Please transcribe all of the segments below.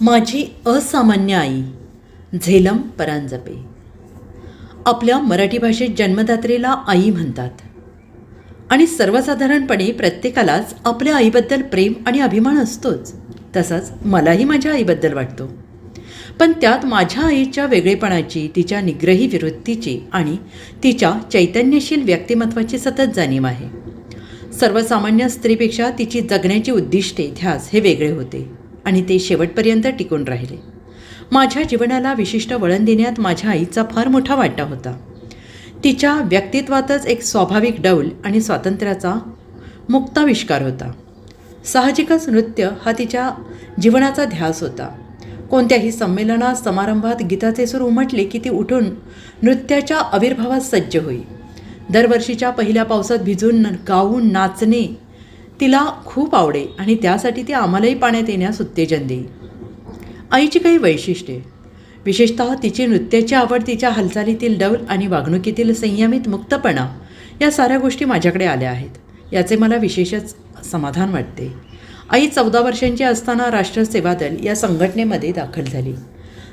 माझी असामान्य आई झेलम परांजपे. आपल्या मराठी भाषेत जन्मदात्रीला आई म्हणतात. आणि सर्वसाधारणपणे प्रत्येकालाच आपल्या आईबद्दल प्रेम आणि अभिमान असतोच तसंच मलाही माझ्या आईबद्दल वाटतो. पण त्यात माझ्या आईच्या वेगळेपणाची तिच्या निग्रही विरुद्धीची आणि तिच्या चैतन्यशील व्यक्तिमत्वाची सतत जाणीव आहे. सर्वसामान्य स्त्रीपेक्षा तिची जगण्याची उद्दिष्टे ध्यास हे वेगळे होते. आणि ते शेवटपर्यंत टिकून राहिले. माझ्या जीवनाला विशिष्ट वळण देण्यात माझ्या आईचा फार मोठा वाटा होता. तिच्या व्यक्तित्वातच एक स्वाभाविक डौल आणि स्वातंत्र्याचा मुक्ताविष्कार होता. साहजिकच नृत्य हा तिच्या जीवनाचा ध्यास होता. कोणत्याही संमेलनात समारंभात गीताचे सूर उमटले की ती उठून नृत्याच्या आविर्भावात सज्ज होई. दरवर्षीच्या पहिल्या पावसात भिजून न- गाऊन नाचणे तिला खूप आवडे आणि त्यासाठी ती आम्हालाही पाण्यात येण्यास उत्तेजन देई. आईची काही वैशिष्ट्ये. विशेषतः तिची नृत्याची आवड तिच्या हालचालीतील डौल आणि वागणुकीतील संयमित मुक्तपणा या साऱ्या गोष्टी माझ्याकडे आल्या आहेत. याचे मला विशेषच समाधान वाटते. आई चौदा वर्षांची असताना राष्ट्र सेवा दल या संघटनेमध्ये दाखल झाली.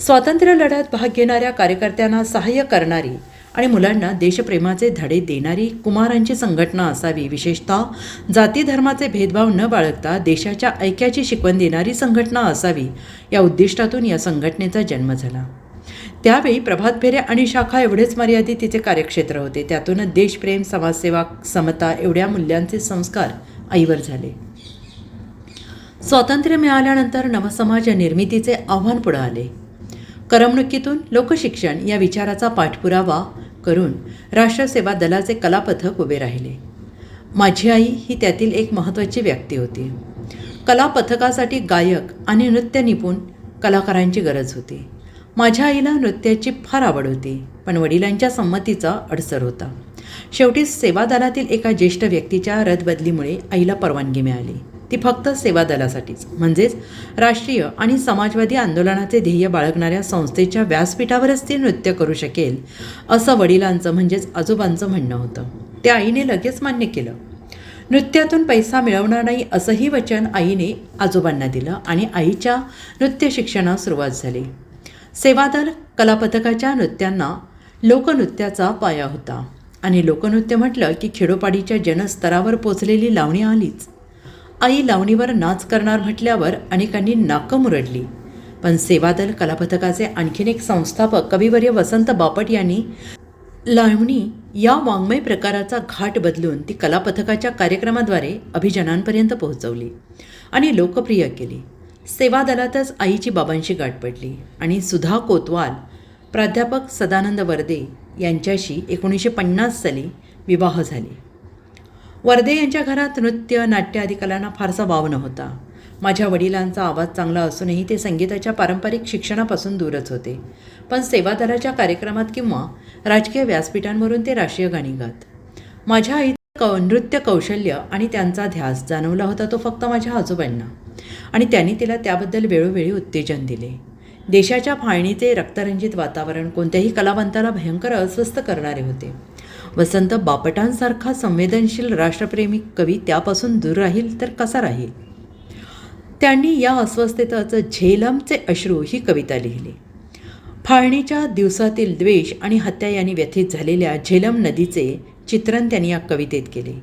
स्वातंत्र्य लढ्यात भाग घेणाऱ्या कार्यकर्त्यांना सहाय्य करणारी आणि मुलांना देशप्रेमाचे धडे देणारी कुमारांची संघटना असावी. विशेषतः जाती धर्माचे भेदभाव न बाळगता देशाच्या ऐक्याची शिकवण देणारी संघटना असावी. या उद्दिष्टातून या संघटनेचा जन्म झाला. त्यावेळी प्रभात फेऱ्या आणि शाखा एवढेच मर्यादित तिचे कार्यक्षेत्र होते. त्यातूनच देशप्रेम समाजसेवा समता एवढ्या मूल्यांचे संस्कार आईवर झाले. स्वातंत्र्य मिळाल्यानंतर नवसमाज निर्मितीचे आव्हान पुढे आले. करमणुकीतून लोकशिक्षण या विचाराचा पाठपुरावा करून राष्ट्रसेवा दलाचे कलापथक उभे राहिले. माझी आई ही त्यातील एक महत्त्वाची व्यक्ती होती. कलापथकासाठी गायक आणि नृत्य निपुण कलाकारांची गरज होती. माझ्या आईला नृत्याची फार आवड होती पण वडिलांच्या संमतीचा अडसर होता. शेवटी सेवा दलातील एका ज्येष्ठ व्यक्तीच्या रदबदलीमुळे आईला परवानगी मिळाली. ती फक्त सेवा दलासाठीच. म्हणजेच राष्ट्रीय आणि समाजवादी आंदोलनाचे ध्येय बाळगणाऱ्या संस्थेच्या व्यासपीठावरच ती नृत्य करू शकेल असं वडिलांचं म्हणजेच आजोबांचं म्हणणं होतं. त्या आईने लगेच मान्य केलं. नृत्यातून पैसा मिळवणार नाही असंही वचन आईने आजोबांना दिलं आणि आईच्या नृत्य शिक्षणास सुरुवात झाली. सेवादल कलापथकाच्या नृत्यांना लोकनृत्याचा पाया होता आणि लोकनृत्य म्हटलं की खेडोपाडीच्या जनस्तरावर पोचलेली लावणी आलीच. आई लावणीवर नाच करणार म्हटल्यावर अनेकांनी नाकं मुरडली. पण सेवादल कलापथकाचे आणखीन एक संस्थापक कविवर्य वसंत बापट यांनी लावणी या वाङ्मय प्रकाराचा घाट बदलून ती कलापथकाच्या कार्यक्रमाद्वारे अभिजनांपर्यंत पोहोचवली आणि लोकप्रिय केली. सेवा दलातच आईची बाबांशी गाठ पडली आणि सुधा कोतवाल प्राध्यापक सदानंद वर्दे यांच्याशी एकोणीसशे पन्नास साली विवाह झाले. वर्दे यांच्या घरात नृत्य नाट्य आदी कलांना फारसा वाव नव्हता. माझ्या वडिलांचा आवाज चांगला असूनही ते संगीताच्या पारंपरिक शिक्षणापासून दूरच होते. पण सेवादलाच्या कार्यक्रमात किंवा राजकीय व्यासपीठांवरून ते राष्ट्रीय गाणी गात. माझ्या आई कौ नृत्य कौशल्य आणि त्यांचा ध्यास जाणवला होता तो फक्त माझ्या आजोबांना. आणि त्यांनी तिला त्याबद्दल वेळोवेळी उत्तेजन दिले. देशाच्या फाळणीचे रक्तरंजित वातावरण कोणत्याही कलावंताला भयंकर अस्वस्थ करणारे होते. वसंत बापटांसारखा संवेदनशील राष्ट्रप्रेमी कवी त्यापासून दूर राहील तर कसा राहील? त्यांनी या अस्वस्थतेचं झेलमचे अश्रू ही कविता लिहिली. फाळणीच्या दिवसातील द्वेष आणि हत्या यांनी व्यथित झालेल्या झेलम नदीचे चित्रण त्यांनी या कवितेत केले.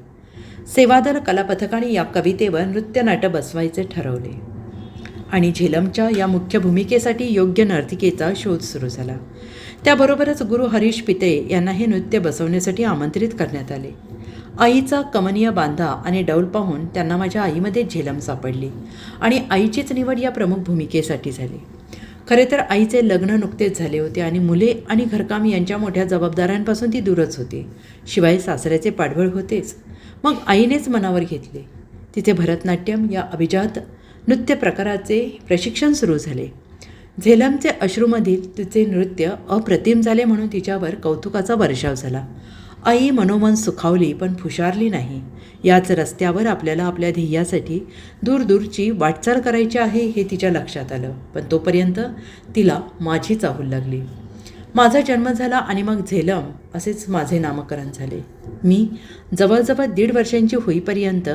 सेवादर कलापथकाने या कवितेवर नृत्यनाटक बसवायचे ठरवले. आणि झेलमच्या या मुख्य भूमिकेसाठी योग्य नर्तिकेचा शोध सुरू झाला. त्याबरोबरच गुरु हरीश पिते यांना हे नृत्य बसवण्यासाठी आमंत्रित करण्यात आले. आईचा कमनीय बांधा आणि डौल पाहून त्यांना माझ्या आईमध्ये झेलम सापडली आणि आईचीच निवड या प्रमुख भूमिकेसाठी झाली. खरे तर आईचे लग्न नुकतेच झाले होते आणि मुले आणि घरकाम यांच्या मोठ्या जबाबदाऱ्यांपासून ती दूरच होती. शिवाय सासऱ्याचे पाठबळ होतेच. मग आईनेच मनावर घेतले. तिथे भरतनाट्यम या अभिजात नृत्य प्रकाराचे प्रशिक्षण सुरू झाले. झेलमचे अश्रूमधील तिचे नृत्य अप्रतिम झाले म्हणून तिच्यावर कौतुकाचा वर्षाव झाला. आई मनोमन सुखावली पण फुशारली नाही. याच रस्त्यावर आपल्याला आपल्या ध्येयासाठी दूरदूरची वाटचाल करायची आहे हे तिच्या लक्षात आलं. पण तोपर्यंत तिला माझी चाहूल लागली. माझा जन्म झाला आणि मग झेलम असेच माझे नामकरण झाले. मी जवळजवळ दीड वर्षांची होईपर्यंत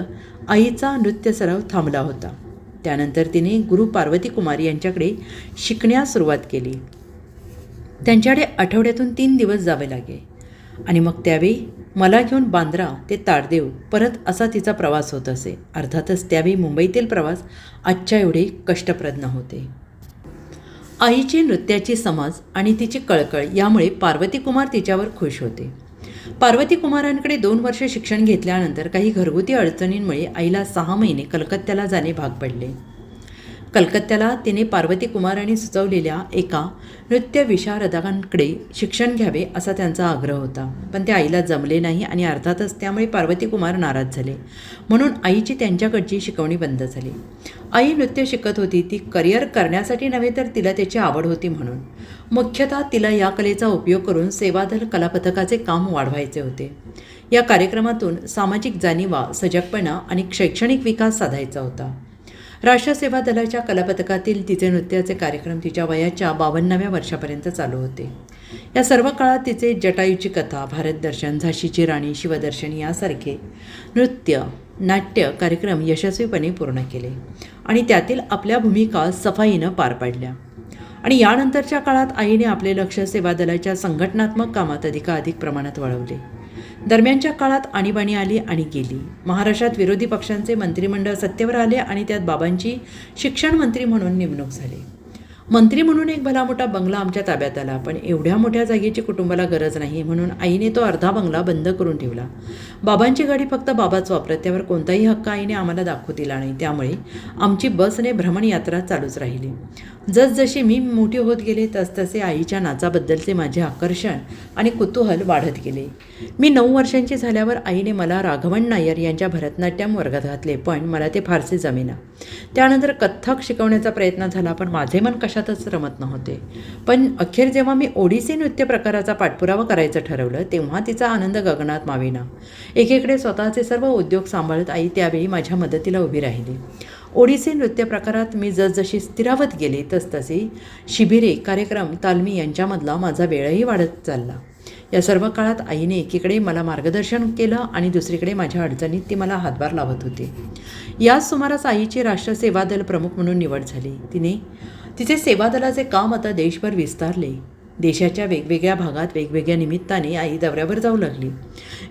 आईचा नृत्य सराव थांबला होता. त्यानंतर तिने गुरु पार्वती कुमार यांच्याकडे शिकण्यास सुरुवात केली. त्यांच्याकडे आठवड्यातून तीन दिवस जावे लागे. आणि मग त्यावेळी मला घेऊन बांद्रा ते ताडदेव परत असा तिचा प्रवास होत असे. अर्थातच त्यावेळी मुंबईतील प्रवास आजच्या एवढे कष्टप्रद नव्हते. आईची नृत्याची समज आणि तिची कळकळ यामुळे पार्वती कुमार तिच्यावर खुश होते. पार्वती कुमारांकडे दोन वर्ष शिक्षण घेतल्यानंतर काही घरगुती अडचणींमुळे आईला सहा महिने कलकत्त्याला जाणे भाग पडले. कलकत्त्याला तिने पार्वती कुमारांनी सुचवलेल्या एका नृत्य विशारदांकडे शिक्षण घ्यावे असा त्यांचा आग्रह होता. पण ते आईला जमले नाही आणि अर्थातच त्यामुळे पार्वती कुमार नाराज झाले. म्हणून आईची त्यांच्याकडची शिकवणी बंद झाली. आई नृत्य शिकत होती ती करिअर करण्यासाठी नव्हे तर तिला त्याची आवड होती म्हणून. मुख्यतः तिला या कलेचा उपयोग करून सेवादल कलापथकाचे काम वाढवायचे होते. या कार्यक्रमातून सामाजिक जाणीवा सजगपणा आणि शैक्षणिक विकास साधायचा होता. राष्ट्र सेवा दलाच्या कलापथकातील तिचे नृत्याचे कार्यक्रम तिच्या वयाच्या बावन्नाव्या वर्षापर्यंत चालू होते. या सर्व काळात तिचे जटायूची कथा भारत दर्शन झाशीची राणी शिवदर्शन यासारखे नृत्य नाट्य कार्यक्रम यशस्वीपणे पूर्ण केले आणि त्यातील आपल्या भूमिका सफाईनं पार पाडल्या. आणि यानंतरच्या काळात आईने आपले लक्ष सेवा दलाच्या संघटनात्मक कामात अधिकाधिक प्रमाणात वळवले दरम्यानच्या काळात आणीबाणी आली आणि गेली. महाराष्ट्रात विरोधी पक्षांचे मंत्रिमंडळ सत्तेवर आले आणि त्यात बाबांची शिक्षण मंत्री म्हणून नेमणूक झाली. मंत्री म्हणून एक भला मोठा बंगला आमच्या ताब्यात आला पण एवढ्या मोठ्या जागेची कुटुंबाला गरज नाही म्हणून आईने तो अर्धा बंगला बंद करून ठेवला. बाबांची गाडी फक्त बाबाच वापरत त्यावर कोणताही हक्क आईने आम्हाला दाखवू दिला नाही. त्यामुळे आमची बसने भ्रमणयात्रा चालूच राहिली. जसजशी मी मोठी होत गेले तसतसे आईच्या नाचाबद्दलचे माझे आकर्षण आणि कुतूहल वाढत गेले. मी नऊ वर्षांची झाल्यावर आईने मला राघवन नायर यांच्या भरतनाट्यम वर्गात घातले पण मला ते फारसे जमेना. त्यानंतर कथ्थक शिकवण्याचा प्रयत्न झाला पण माझे मन कशातच रमत नव्हते. पण अखेर जेव्हा मी ओडिसी नृत्य प्रकाराचा पाठपुरावा करायचं ठरवलं तेव्हा तिचा आनंद गगनात मावेना. एकीकडे स्वतःचे सर्व उद्योग सांभाळत आई त्यावेळी माझ्या मदतीला उभी राहिली. ओडिसी नृत्य प्रकारात मी जसजशी स्थिरावत गेले तसतसे शिबिरे कार्यक्रम तालमी यांच्यामधला माझा वेळही वाढत चालला. या सर्व काळात आईने एकीकडे मला मार्गदर्शन केलं आणि दुसरीकडे माझ्या अडचणीत ती मला हातभार लावत होती. याच सुमारास आईची राष्ट्र सेवा दल प्रमुख म्हणून निवड झाली. तिने तिचे सेवा दलाचे काम आता देशभर विस्तारले. देशाच्या वेगवेगळ्या भागात वेगवेगळ्या निमित्ताने आई दौऱ्यावर जाऊ लागली.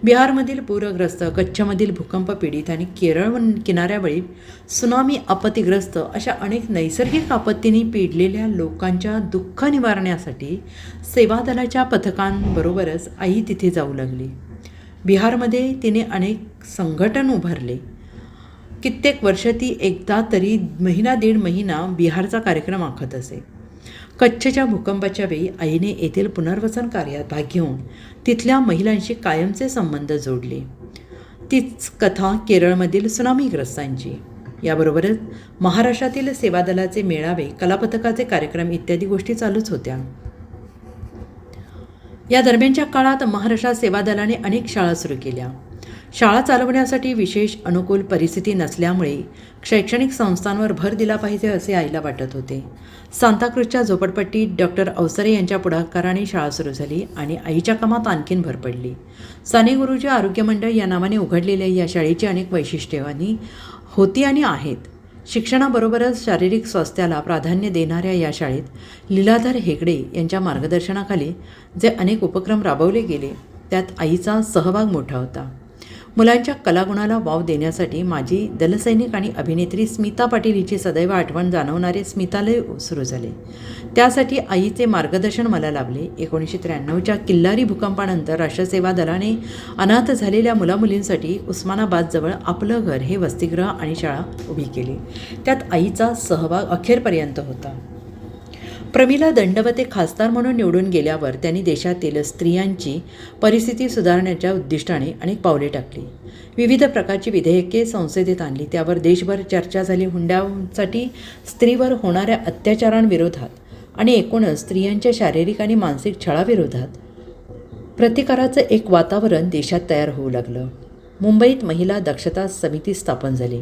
बिहारमधील पूरग्रस्त कच्छमधील भूकंप पीडित आणि केरळ किनाऱ्यावरील सुनामी आपत्तीग्रस्त अशा अनेक नैसर्गिक आपत्तींनी पिडलेल्या लोकांच्या दुःख निवारण्यासाठी सेवा दलाच्या पथकांबरोबरच आई तिथे जाऊ लागली. बिहारमध्ये तिने अनेक संघटन उभारले. कित्येक वर्ष ती एकदा तरी महिना दीड महिना बिहारचा कार्यक्रम आखत असे. कच्छच्या भूकंपाच्या वेळी आईने येथील पुनर्वसन कार्यात भाग घेऊन तिथल्या महिलांशी कायमचे संबंध जोडले. तीच कथा केरळमधील सुनामीग्रस्तांची. याबरोबरच महाराष्ट्रातील सेवादलाचे मेळावे कलापथकाचे कार्यक्रम इत्यादी गोष्टी चालूच होत्या. या दरम्यानच्या काळात महाराष्ट्रात सेवादलाने अनेक शाळा सुरू केल्या. शाळा चालवण्यासाठी विशेष अनुकूल परिस्थिती नसल्यामुळे शैक्षणिक संस्थांवर भर दिला पाहिजे असे आईला वाटत होते. सांताक्रूजच्या झोपडपट्टीत डॉक्टर अवसरे यांच्या पुढाकाराने शाळा सुरू झाली आणि आईच्या कामात आणखीन भर पडली. साने गुरुजी आरोग्य मंडळ या नावाने उघडलेल्या या शाळेची अनेक वैशिष्ट्यवानी होती आणि आहेत. शिक्षणाबरोबरच शारीरिक स्वास्थ्याला प्राधान्य देणाऱ्या या शाळेत लीलाधर हेगडे यांच्या मार्गदर्शनाखाली जे अनेक उपक्रम राबवले गेले त्यात आईचा सहभाग मोठा होता. मुलांच्या कलागुणाला वाव देण्यासाठी माझी दलसैनिक आणि अभिनेत्री स्मिता पाटील हिची सदैव आठवण जाणवणारे स्मितालय सुरू झाले. त्यासाठी आईचे मार्गदर्शन मला लाभले. एकोणीसशे त्र्याण्णवच्या किल्लारी भूकंपानंतर राष्ट्रसेवा दलाने अनाथ झालेल्या मुलामुलींसाठी उस्मानाबादजवळ आपलं घर हे वसतिगृह आणि शाळा उभी केली. त्यात आईचा सहभाग अखेरपर्यंत होता. प्रमिला दंडवते खासदार म्हणून निवडून गेल्यावर त्यांनी देशातील स्त्रियांची परिस्थिती सुधारण्याच्या उद्दिष्टाने अनेक पावले टाकली. विविध प्रकारची विधेयके संसदेत आणली. त्यावर देशभर चर्चा झाली. हुंड्यांसाठी स्त्रीवर होणाऱ्या अत्याचारांविरोधात आणि एकूणच स्त्रियांच्या शारीरिक आणि मानसिक छळाविरोधात प्रतिकाराचं एक वातावरण देशात तयार होऊ लागलं. मुंबईत महिला दक्षता समिती स्थापन झाली.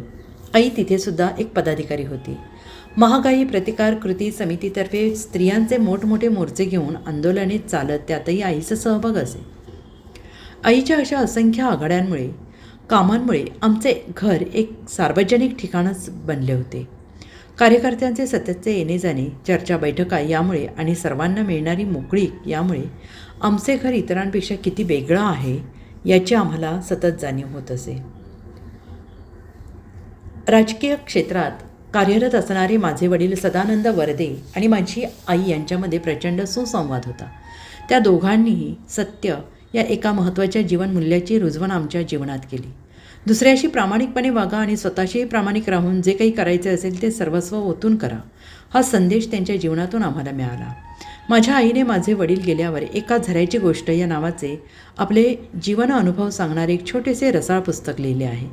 आई तिथेसुद्धा एक पदाधिकारी होती. महागाई प्रतिकार कृती समितीतर्फे स्त्रियांचे मोठमोठे मोर्चे घेऊन आंदोलने चालत त्यातही आईचा सहभाग असे. आईच्या अशा असंख्य आघाड्यांमुळे कामांमुळे आमचे घर एक सार्वजनिक ठिकाणच बनले होते. कार्यकर्त्यांचे सततचे येणे जाणे चर्चा बैठका यामुळे आणि सर्वांना मिळणारी मोकळीक यामुळे आमचे घर इतरांपेक्षा किती वेगळं आहे याची आम्हाला सतत जाणीव होत असे. राजकीय क्षेत्रात कार्यरत असणारे माझे वडील सदानंद वरदे आणि माझी आई यांच्यामध्ये प्रचंड सुसंवाद होता. त्या दोघांनीही सत्य या एका महत्त्वाच्या जीवनमूल्याची रुजवण आमच्या जीवनात केली. दुसऱ्याशी प्रामाणिकपणे वागा आणि स्वतःशीही प्रामाणिक राहून जे काही करायचे असेल ते सर्वस्व ओतून करा हा संदेश त्यांच्या जीवनातून आम्हाला मिळाला. माझ्या आईने माझे वडील गेल्यावर एका झऱ्याची गोष्ट या नावाचे आपले जीवन अनुभव सांगणारे एक छोटेसे रसाळ पुस्तक लिहिले आहे.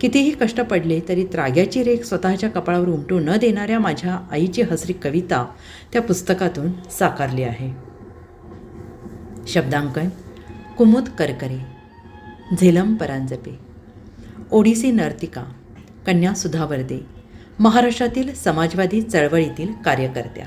कितीही कष्ट पडले तरी त्राग्याची रेख स्वतःच्या कपाळावर उमटू न देणाऱ्या माझ्या आईची हसरी कविता त्या पुस्तकातून साकारली आहे. शब्दांकन कुमुद करकरे झेलम परांजपे ओडिसी नर्तिका कन्या सुधावर्दे महाराष्ट्रातील समाजवादी चळवळीतील कार्यकर्त्या.